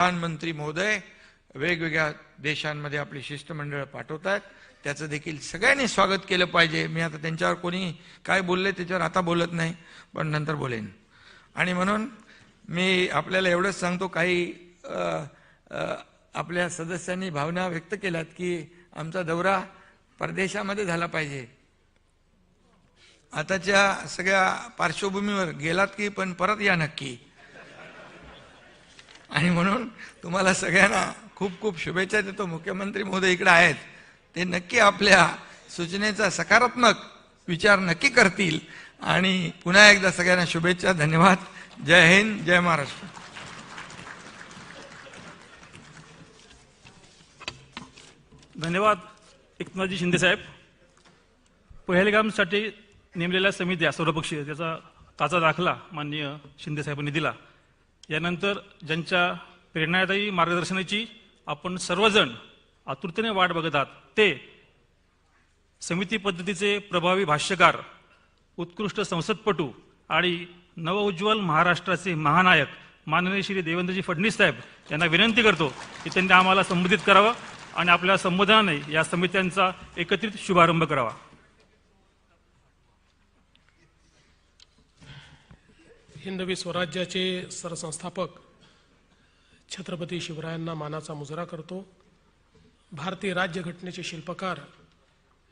प्रधानमंत्री महोदय वेगवेगळ्या देशांमध्ये आपली शिष्टमंडळ पाठवतात. त्याचं देखील सगळ्यांनी स्वागत केलं पाहिजे. मी आता त्यांच्यावर कोणी काय बोलले त्याच्यावर आता बोलत नाही पण नंतर बोलेन. आणि म्हणून मी आपल्याला एवढंच सांगतो काही आपल्या सदस्यांनी भावना व्यक्त केल्यात की आमचा दौरा परदेशामध्ये झाला पाहिजे. आताच्या सगळ्या पार्श्वभूमीवर गेलात की पण परत या नक्की. आणि म्हणून तुम्हाला सगळ्यांना खूप खूप शुभेच्छा देतो. मुख्यमंत्री महोदय इकडे आहेत. ते नक्की आपल्या सूचनेचा सकारात्मक विचार नक्की करतील. आणि पुन्हा एकदा सगळ्यांना शुभेच्छा धन्यवाद. जय हिंद जय महाराष्ट्र. धन्यवाद एकनाथजी शिंदेसाहेब पहिलगामसाठी नेमलेल्या समित्या सर्वपक्षीय त्याचा ताजा दाखला माननीय शिंदेसाहेबांनी दिला. यानंतर ज्यांच्या प्रेरणादायी मार्गदर्शनाची आपण सर्वजण आतुरतेने वाट बघत आहात ते समिती पद्धतीचे प्रभावी भाष्यकार उत्कृष्ट संसदपटू आणि नवउज्ज्वल महाराष्ट्राचे महानायक माननीय श्री देवेंद्रजी फडणवीस साहेब यांना विनंती करतो की त्यांनी आम्हाला संबोधित करावं आणि आपल्या संबोधनाने या समित्यांचा एकत्रित शुभारंभ करावा. हिंदवी स्वराज्याचे सरसंस्थापक छत्रपती शिवरायांना मानाचा मुजरा करतो. भारतीय राज्यघटनेचे शिल्पकार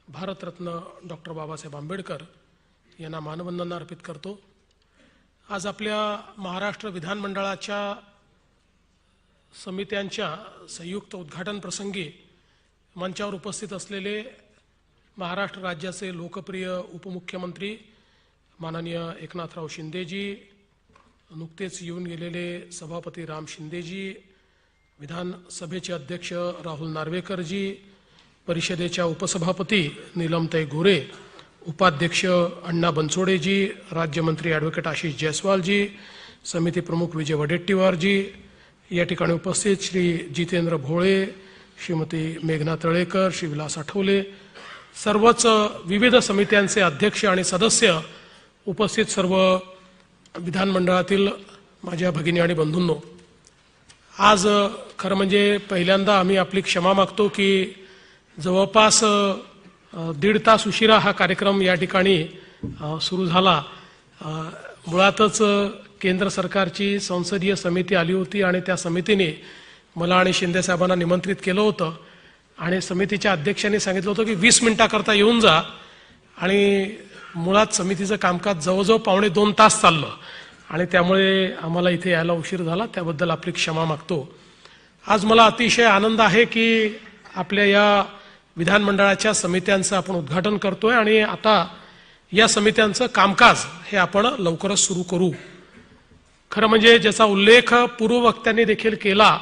भारतरत्न डॉक्टर बाबासाहेब आंबेडकर यांना मानवंदना अर्पित करतो. आज आपल्या महाराष्ट्र विधानमंडळाच्या समित्यांच्या संयुक्त उद्घाटन प्रसंगी मंचावर उपस्थित असलेले महाराष्ट्र राज्याचे लोकप्रिय उपमुख्यमंत्री माननीय एकनाथराव शिंदेजी नुकतेच येऊन गेलेले सभापती राम शिंदेजी विधानसभेचे अध्यक्ष राहुल नार्वेकरजी परिषदेच्या उपसभापती नीलमताई गोरे उपाध्यक्ष अण्णा बनसोडेजी राज्यमंत्री ॲडव्होकेट आशिष जयस्वालजी समिती प्रमुख विजय वडेट्टीवारजी या ठिकाणी उपस्थित श्री जितेंद्र भोळे श्रीमती मेघना तळेकर श्री विलास आठवले सर्वच विविध समित्यांचे अध्यक्ष आणि सदस्य उपस्थित सर्व विधानमंडळातील माझ्या भगिनी आणि बंधूंनो आज खरं म्हणजे पहिल्यांदा आम्ही आपली क्षमा मागतो की जवळपास दीड तास उशिरा हा कार्यक्रम या ठिकाणी सुरू झाला. मुळातच केंद्र सरकारची संसदीय समिती आली होती आणि त्या समितीने मला आणि शिंदेसाहेबांना निमंत्रित केलं होतं. आणि समितीच्या अध्यक्षांनी सांगितलं होतं की वीस मिनिटाकरता येऊन जा आणि मुळात समितीचं कामकाज जवळजवळ पावणे दोन तास चाललं. आणि त्यामुळे आम्हाला इथे यायला उशीर झाला त्याबद्दल आपली क्षमा मागतो. आज मला अतिशय आनंद आहे की आपल्या या विधानमंडळाच्या समित्यांचं आपण उद्घाटन करतोय आणि आता या समित्यांचं कामकाज हे आपण लवकरच सुरू करू. खरं म्हणजे ज्याचा उल्लेख पूर्ववक्त्यांनी देखील केला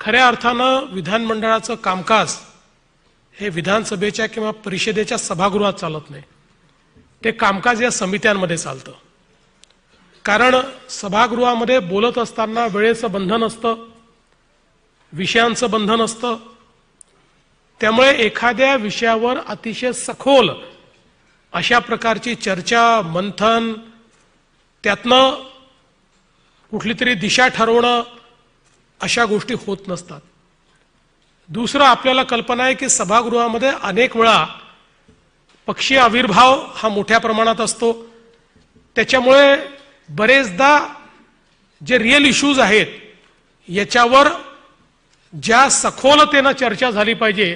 खऱ्या अर्थानं विधानमंडळाचं कामकाज हे विधानसभेच्या किंवा परिषदेच्या सभागृहात चालत नाही. ते कामकाज या समित्यांमध्ये चालतं. कारण सभागृहामध्ये बोलत असताना वेळेचं बंधन असतं विषयांचं बंधन असतं. त्यामुळे एखाद्या विषयावर अतिशय सखोल अशा प्रकारची चर्चा मंथन त्यातनं कुठली तरी दिशा ठरवणं अशा गोष्टी होत नसतात. दुसरं आपल्याला कल्पना आहे की सभागृहामध्ये अनेक वेळा पक्षीय आविर्भाव हा मोठ्या प्रमाणात असतो. त्याच्यामुळे बरेचदा जे रिअल इश्यूज आहेत याच्यावर ज्या सखोलतेनं चर्चा झाली पाहिजे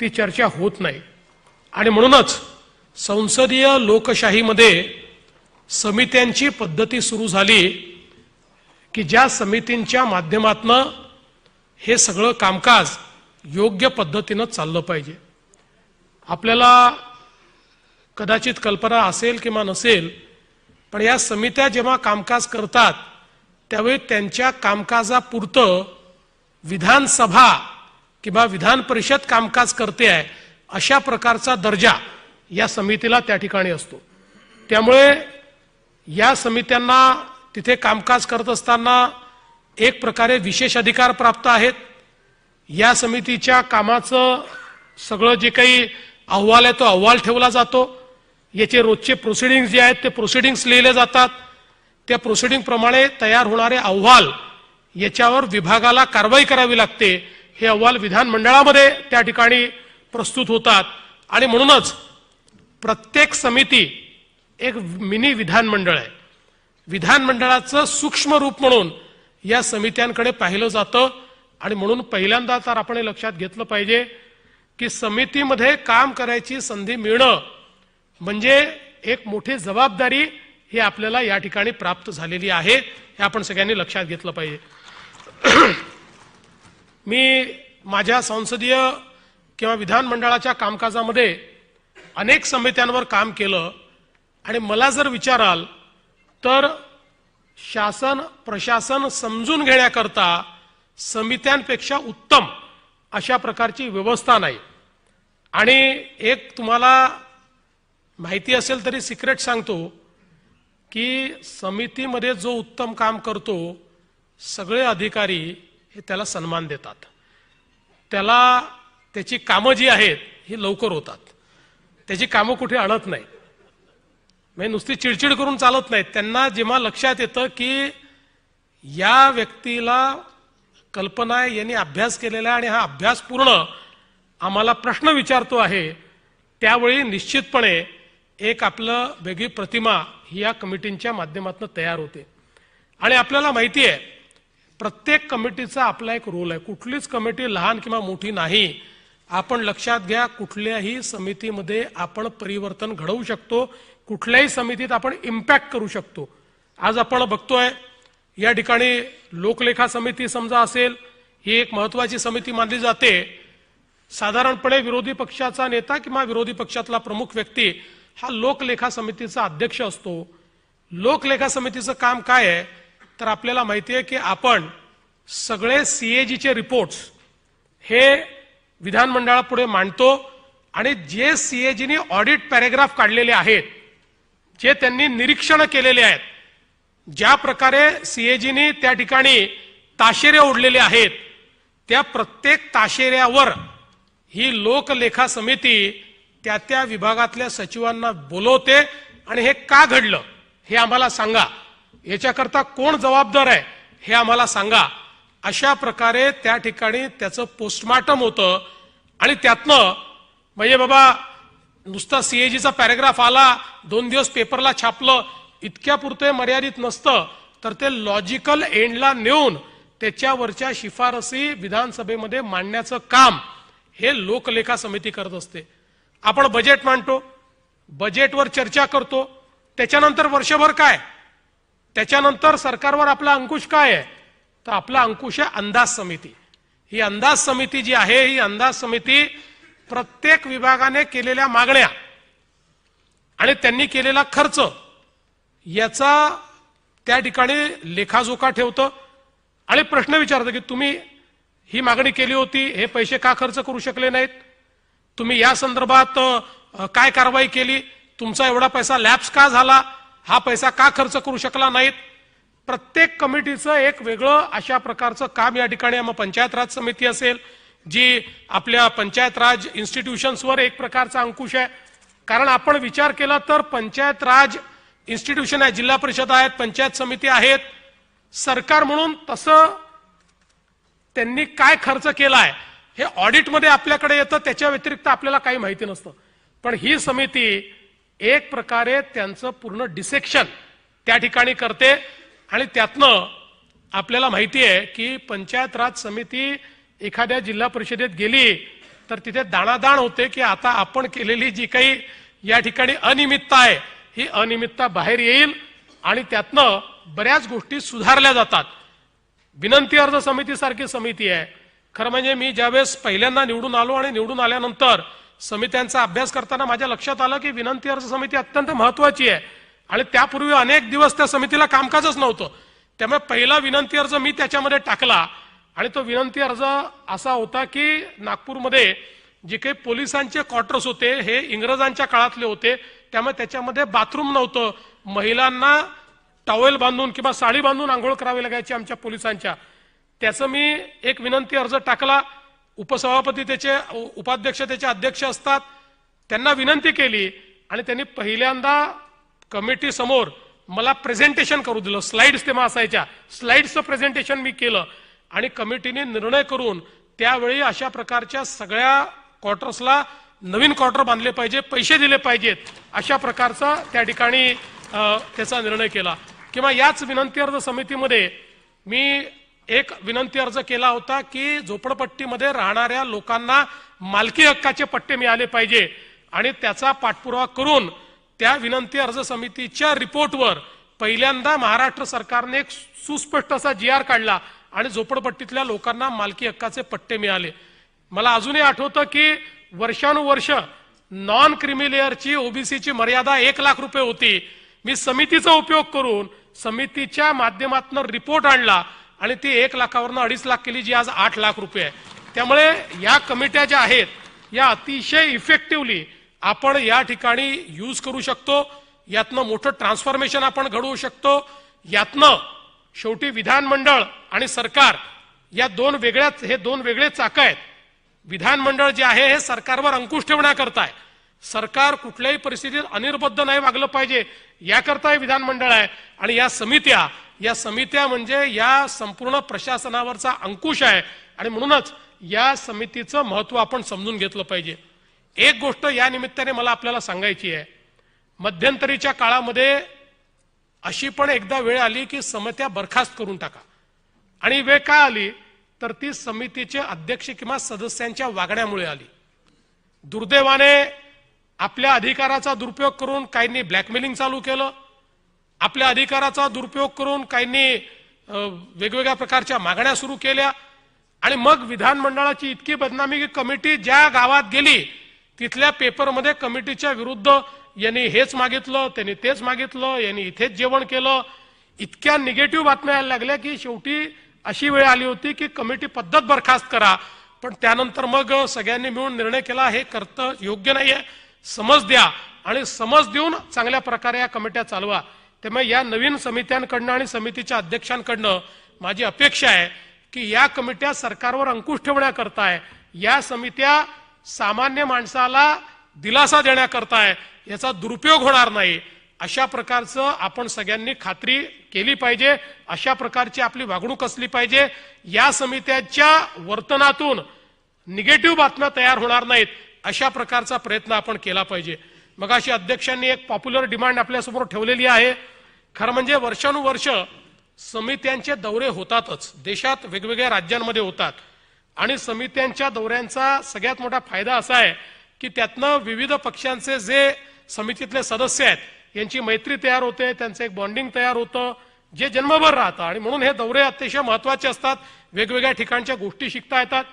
ती चर्चा होत नाही. आणि म्हणूनच संसदीय लोकशाहीमध्ये समित्यांची पद्धती सुरू झाली की ज्या समितींच्या माध्यमातनं हे सगळं कामकाज योग्य पद्धतीनं चाललं पाहिजे. आपल्याला कदाचित कल्पना असेल किंवा नसेल पण या समित्या जेव्हा कामकाज करतात त्यावेळी त्यांच्या कामकाजापुरतं विधानसभा किंवा विधान परिषद कामकाज करते आहे अशा प्रकारचा दर्जा या समितीला त्या ठिकाणी असतो. त्यामुळे या समित्यांना तिथे कामकाज करत असताना एक प्रकारे विशेष अधिकार प्राप्त आहेत. या समितीच्या कामाचं सगळं जे काही अहवाल आहे तो अहवाल ठेवला जातो. याचे रोजचे प्रोसिडिंग जे आहेत ते प्रोसिडिंग्स लिहिले जातात. त्या प्रोसिडिंग प्रमाणे तयार होणारे अहवाल याच्यावर विभागाला कारवाई करावी लागते. हे अहवाल विधानमंडळामध्ये त्या ठिकाणी प्रस्तुत होतात. आणि म्हणूनच प्रत्येक समिती एक मिनी विधानमंडळ आहे. विधानमंडळाचं सूक्ष्म रूप म्हणून या समित्यांकडे पाहिलं जातं. आणि म्हणून पहिल्यांदा तर आपण हे लक्षात घेतलं पाहिजे की समितीमध्ये काम करायची संधी मिळणं म्हणजे एक मोठी जबाबदारी ही आपल्याला या ठिकाणी प्राप्त झालेली आहे हे आपण सगळ्यांनी लक्षात घेतलं पाहिजे. मी माझ्या संसदीय किंवा विधानमंडळाच्या कामकाजामध्ये अनेक समित्यांवर काम केलं आणि मला जर विचाराल तर शासन प्रशासन समजून घेण्याकरता समित्यांपेक्षा उत्तम अशा प्रकारची व्यवस्था नाही. आणि एक तुम्हाला माहिती असेल तरी सिक्रेट सांगतो की समितीमध्ये जो उत्तम काम करतो सगळे अधिकारी हे त्याला सन्मान देतात. त्याला त्याची कामं जी आहेत ही लवकर होतात. त्याची कामं कुठे अडत नाही म्हणजे नुसती चिडचिड करून चालत नाहीत. त्यांना जेव्हा लक्षात येतं की या व्यक्तीला कल्पना आहे यांनी अभ्यास केलेला आहे आणि हा अभ्यास पूर्ण आम्हाला प्रश्न विचारतो आहे त्यावेळी निश्चितपणे एक आपलं वेगळी प्रतिमा ही या कमिटींच्या माध्यमातून तयार होते. आणि आपल्याला माहिती आहे प्रत्येक कमिटीचा आपला एक रोल आहे. कुठलीच कमिटी लहान किंवा मोठी नाही. आपण लक्षात घ्या कुठल्याही समितीमध्ये आपण परिवर्तन घडवू शकतो. कुठल्याही समितीत आपण इम्पॅक्ट करू शकतो. आज आपण बघतोय या ठिकाणी लोकलेखा समिती समजा असेल ही एक महत्वाची समिती मानली जाते. साधारणपणे विरोधी पक्षाचा नेता किंवा विरोधी पक्षातला प्रमुख व्यक्ती हा लोकलेखा समितीचा अध्यक्ष असतो. लोकलेखा समितीचं काम काय आहे? तर आपल्याला माहिती आहे की आपण सगळे सीएजीचे रिपोर्ट्स हे विधानमंडळापुढे मांडतो आणि जे सीएजीनी ऑडिट पॅरेग्राफ काढलेले आहेत जे त्यांनी निरीक्षण केलेले आहेत ज्या प्रकारे सीएजीनी त्या ठिकाणी ताशेरे ओढलेले आहेत त्या प्रत्येक ताशेऱ्यावर ही लोकलेखा समिती त्या त्या विभागातल्या सचिवांना बोलवते आणि हे का घडलं हे आम्हाला सांगा. याच्याकरता कोण जबाबदार आहे हे आम्हाला सांगा. अशा प्रकारे त्या ठिकाणी त्याचं पोस्टमार्टम होतं आणि त्यातनं म्हणजे बाबा नुसता सीएजीचा पॅरेग्राफ आला दोन दिवस पेपरला छापलं इतक्या पुरते मर्यादित नसतं तर ते लॉजिकल एंडला नेऊन त्याच्यावरच्या शिफारसी विधानसभेमध्ये मांडण्याचं काम. हे लोकलेखा समिती करत असते. आपण बजेट मांडतो बजेटवर चर्चा करतो. त्याच्यानंतर वर्षभर काय? त्याच्यानंतर सरकारवर आपला अंकुश काय आहे? तर आपला अंकुश आहे अंदाज समिती. ही अंदाज समिती जी आहे ही अंदाज समिती प्रत्येक विभागाने केलेल्या मागण्या आणि त्यांनी केलेला खर्च याचा त्या ठिकाणी लेखाजोखा ठेवतं. आणि प्रश्न विचारतं की तुम्ही ही मागणी केली होती हे पैसे का खर्च करू शकले नाहीत? तुम्ही या संदर्भात काय कारवाई केली? तुमचा एवढा पैसा लॅप्स का झाला? हा पैसा का खर्च करू शकला नाहीत? प्रत्येक कमिटीचं एक वेगळं अशा प्रकारचं काम या ठिकाणी मग पंचायत राज समिती असेल जी आपल्या पंचायत राज इन्स्टिट्यूशन्सवर एक प्रकारचा अंकुश आहे. कारण आपण विचार केला तर पंचायत राज इन्स्टिट्यूशन आहे जिल्हा परिषद आहेत पंचायत समिती आहेत. सरकार म्हणून तसं त्यांनी काय खर्च केला आहे हे ऑडिटमध्ये आपल्याकडे येतं त्याच्या व्यतिरिक्त आपल्याला काही माहिती नसतं. पण ही समिती एक प्रकारे त्यांचं पूर्ण डिसेक्शन त्या ठिकाणी करते आणि त्यातनं आपल्याला माहिती आहे की पंचायत राज समिती एखाद्या जिल्हा परिषदेत गेली तर तिथे दाणादाण होते की आता आपण केलेली जी काही या ठिकाणी अनियमितता आहे ही अनियमितता बाहेर येईल आणि त्यातनं बऱ्याच गोष्टी सुधारल्या जातात. विनंती अर्ज समितीसारखी समिती आहे. खरं म्हणजे मी ज्यावेळेस पहिल्यांदा निवडून आलो आणि निवडून आल्यानंतर समित्यांचा अभ्यास करताना माझ्या लक्षात आलं की विनंती अर्ज समिती अत्यंत महत्वाची आहे. आणि त्यापूर्वी अनेक दिवस त्या समितीला कामकाजच नव्हतं. त्यामुळे पहिला विनंती अर्ज मी त्याच्यामध्ये टाकला. आणि तो विनंती अर्ज असा होता की नागपूरमध्ये जे काही पोलिसांचे क्वार्टर्स होते हे इंग्रजांच्या काळातले होते. त्यामुळे त्याच्यामध्ये बाथरूम नव्हतं. महिलांना टॉवेल बांधून किंवा साडी बांधून आंघोळ करावी लागायची आमच्या पोलिसांच्या. त्याचं मी एक विनंती अर्ज टाकला. उपसभापती त्याचे उपाध्यक्ष त्याचे अध्यक्ष असतात. त्यांना विनंती केली आणि त्यांनी पहिल्यांदा कमिटी समोर मला प्रेझेंटेशन करू दिलं. स्लाइड्स तेव्हा असायच्या स्लाइड्सचं प्रेझेंटेशन मी केलं. आणि कमिटीने निर्णय करून त्यावेळी अशा प्रकारच्या सगळ्या क्वार्टर्सला नवीन क्वार्टर बांधले पाहिजे पैसे दिले पाहिजेत अशा प्रकारचा त्या ठिकाणी त्याचा निर्णय केला. किंवा याच विनंती अर्ज समितीमध्ये मी एक विनंती अर्ज केला होता की झोपडपट्टीमध्ये राहणाऱ्या लोकांना मालकी हक्काचे पट्टे मिळाले पाहिजे आणि त्याचा पाठपुरावा करून त्या विनंती अर्ज समितीच्या रिपोर्टवर पहिल्यांदा महाराष्ट्र सरकारने एक सुस्पष्ट असा जी आर काढला आणि झोपडपट्टीतल्या लोकांना मालकी हक्काचे पट्टे मिळाले. मला अजूनही आठवतं की वर्षानुवर्ष नॉन क्रिमिलेअरची ओबीसीची मर्यादा एक लाख रुपये होती. मी समितीचा उपयोग करून समितीच्या माध्यमातून रिपोर्ट आणला. आणि ती एक लाखावरनं अडीच लाख केली जी आज आठ लाख रुपये आहे. त्यामुळे या कमिट्या ज्या आहेत या अतिशय इफेक्टिव्हली आपण या ठिकाणी यूज करू शकतो. यातनं मोठं ट्रान्सफॉर्मेशन आपण घडवू शकतो. यातनं शेवटी विधानमंडळ आणि सरकार या दोन वेगळ्याच हे दोन वेगळे चाक आहेत. विधानमंडळ जे आहे हे सरकारवर अंकुश ठेवण्याकरता आहे सरकार कुठल्याही परिस्थितीत अनिर्बद्ध नाही वागलं पाहिजे याकरता हे विधानमंडळ आहे. आणि या समित्या या समित्या म्हणजे या संपूर्ण प्रशासनावरचा अंकुश आहे. आणि म्हणूनच या समितीचं महत्त्व आपण समजून घेतलं पाहिजे. एक गोष्ट या निमित्ताने मला आपल्याला सांगायची आहे. मध्यंतरीच्या काळामध्ये अशी पण एकदा वेळ आली की समित्या बरखास्त करून टाका. आणि वेळ का आली? तर ती समितीचे अध्यक्ष किंवा सदस्यांच्या वागण्यामुळे आली. दुर्दैवाने आपल्या अधिकाराचा दुरुपयोग करून काहींनी ब्लॅकमेलिंग चालू केलं. आपल्या अधिकाराचा दुरुपयोग करून काहींनी वेगवेगळ्या प्रकारच्या मागण्या सुरू केल्या आणि मग विधानमंडळाची इतकी बदनामी की कमिटी ज्या गावात गेली तिथल्या पेपरमध्ये कमिटीच्या विरुद्ध यांनी हेच मागितलं त्यांनी तेच मागितलं यांनी इथेच जेवण केलं. इतक्या निगेटिव्ह बातम्या यायला लागल्या की शेवटी अशी वेळ आली होती की कमिटी पद्धत बरखास्त करा. पण त्यानंतर मग सगळ्यांनी मिळून निर्णय केला हे करतं योग्य नाही आहे समज द्या आणि समज देऊन चांगल्या प्रकारे या कमिट्या चालवा. त्यामुळे या नवीन समित्यांकडनं आणि समितीच्या अध्यक्षांकडनं माझी अपेक्षा आहे की या कमिट्या सरकारवर अंकुश ठेवण्याकरता आहे या समित्या सामान्य माणसाला दिलासा देण्याकरता आहे याचा दुरुपयोग होणार नाही. अशा प्रकारचं आपण सगळ्यांनी खात्री केली पाहिजे. अशा प्रकारची आपली वागणूक असली पाहिजे. या समित्याच्या वर्तनातून निगेटिव्ह बातम्या तयार होणार नाहीत. अशा प्रकारचा प्रयत्न आपण केला पाहिजे. मग अशी अध्यक्षांनी एक पॉप्युलर डिमांड आपल्यासमोर ठेवलेली आहे. खरं म्हणजे वर्षानुवर्ष समित्यांचे दौरे होतातच. देशात वेगवेगळ्या राज्यांमध्ये होतात. आणि समित्यांच्या दौऱ्यांचा सगळ्यात मोठा फायदा असा आहे की त्यातनं विविध पक्षांचे जे समितीतले सदस्य आहेत यांची मैत्री तयार होते त्यांचं एक बॉन्डिंग तयार होतं जे जन्मभर राहतं. आणि म्हणून हे दौरे अतिशय महत्त्वाचे असतात. वेगवेगळ्या ठिकाणच्या गोष्टी शिकता येतात.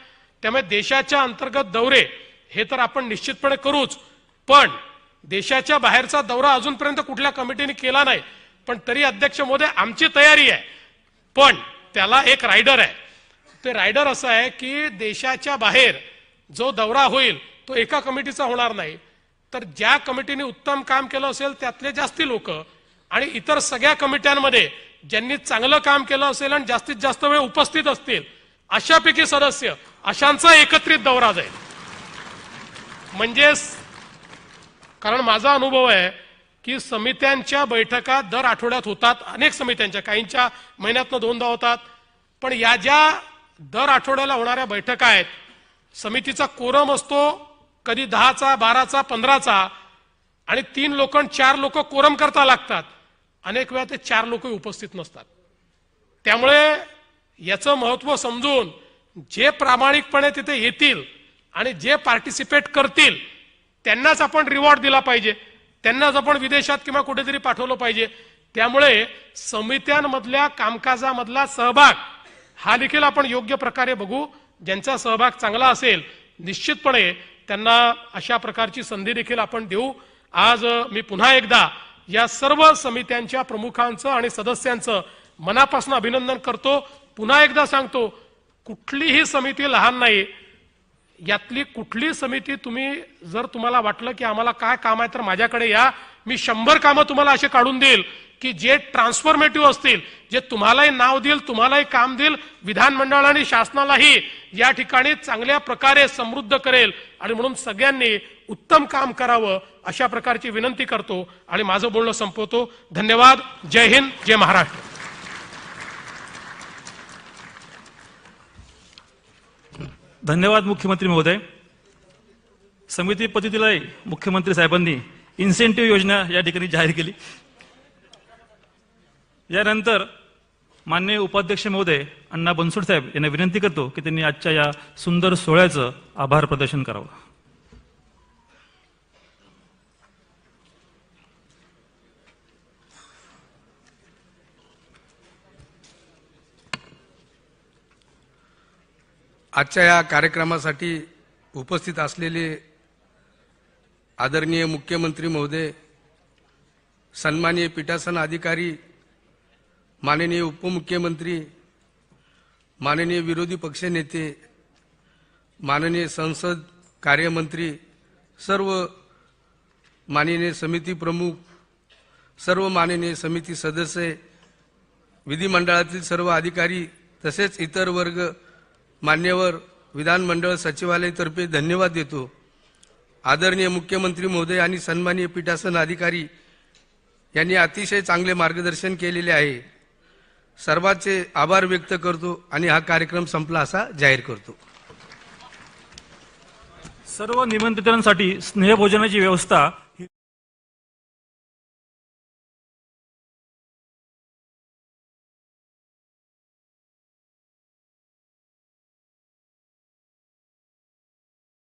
त्यामुळे देशाच्या अंतर्गत दौरे हे तर आपण निश्चितपणे करूच. पण देशाच्या बाहेरचा दौरा अजूनपर्यंत कुठल्या कमिटीने केला नाही पण तरी अध्यक्ष मोदय आमची तयारी आहे. पण त्याला एक रायडर आहे. ते रायडर असं आहे की देशाच्या बाहेर जो दौरा होईल तो एका कमिटीचा होणार नाही. तर ज्या कमिटीने उत्तम काम केलं असेल त्यातले जास्ती लोक आणि इतर सगळ्या कमिट्यांमध्ये ज्यांनी चांगलं काम केलं असेल आणि जास्तीत जास्त वेळ उपस्थित असतील अशापैकी सदस्य अशांचा एकत्रित दौरा जाईल. म्हणजेच कारण माझा अनुभव आहे की समित्यांच्या बैठका दर आठवड्यात होतात अनेक समित्यांच्या काहींच्या महिन्यातनं दोनदा होतात. पण या ज्या दर आठवड्याला होणाऱ्या बैठका आहेत समितीचा कोरम असतो कधी दहाचा बाराचा पंधराचा आणि तीन लोक चार लोक कोरम करता लागतात. अनेक वेळा ते चार लोक उपस्थित नसतात. त्यामुळे याचं महत्त्व समजून जे प्रामाणिकपणे तिथे येतील आणि जे पार्टिसिपेट करतील त्यांनाच आपण रिवॉर्ड दिला पाहिजे. त्यांनाच आपण विदेशात किंवा कुठेतरी पाठवलं पाहिजे. त्यामुळे समित्यांमधल्या कामकाजामधला सहभाग हा देखील आपण योग्य प्रकारे बघू. ज्यांचा सहभाग चांगला असेल निश्चितपणे त्यांना अशा प्रकारची संधी देखील आपण देऊ. आज मी पुन्हा एकदा या सर्व समित्यांच्या प्रमुखांचं आणि सदस्यांचं मनापासून अभिनंदन करतो. पुन्हा एकदा सांगतो कुठलीही समिती लहान नाही. यातली कुठली समिती तुम्ही जर तुम्हाला वाटलं की आम्हाला काय काम आहे तर माझ्याकडे या. मी शंभर कामं तुम्हाला असे काढून देईल की जे ट्रान्सफॉर्मेटिव्ह असतील जे तुम्हालाही नाव देईल तुम्हालाही काम देईल विधानमंडळ आणि शासनालाही या ठिकाणी चांगल्या प्रकारे समृद्ध करेल. आणि म्हणून सगळ्यांनी उत्तम काम करावं अशा प्रकारची विनंती करतो. आणि माझं बोलणं संपवतो. धन्यवाद. जय हिंद जय महाराष्ट्र. धन्यवाद मुख्यमंत्री महोदय. समिती पद्धतीलाही मुख्यमंत्री साहेबांनी इन्सेंटिव्ह योजना या ठिकाणी जाहीर केली. यानंतर मान्य उपाध्यक्ष महोदय अण्णा बनसोड साहेब यांना विनंती करतो की त्यांनी आजच्या या सुंदर सोहळ्याचं आभार प्रदर्शन करावं. आजच्या या कार्यक्रमासाठी उपस्थित असलेले आदरणीय मुख्यमंत्री महोदय सन्माननीय पीठासन अधिकारी माननीय उपमुख्यमंत्री माननीय विरोधी पक्षनेते माननीय संसद कार्यमंत्री सर्व माननीय समिती प्रमुख सर्व माननीय समिती सदस्य विधिमंडळातील सर्व अधिकारी तसेच इतर वर्ग मान्यवर विधानमंडळ सचिवालयातर्फे धन्यवाद देतो. आदरणीय मुख्यमंत्री महोदय आणि सन्माननीय पीठासन अधिकारी यांनी अतिशय चांगले मार्गदर्शन केलेले आहे. सर्वांचे आभार व्यक्त करतो आणि हा कार्यक्रम संपला असा जाहीर करतो. सर्व निमंत्रितांसाठी स्नेहभोजनाची व्यवस्था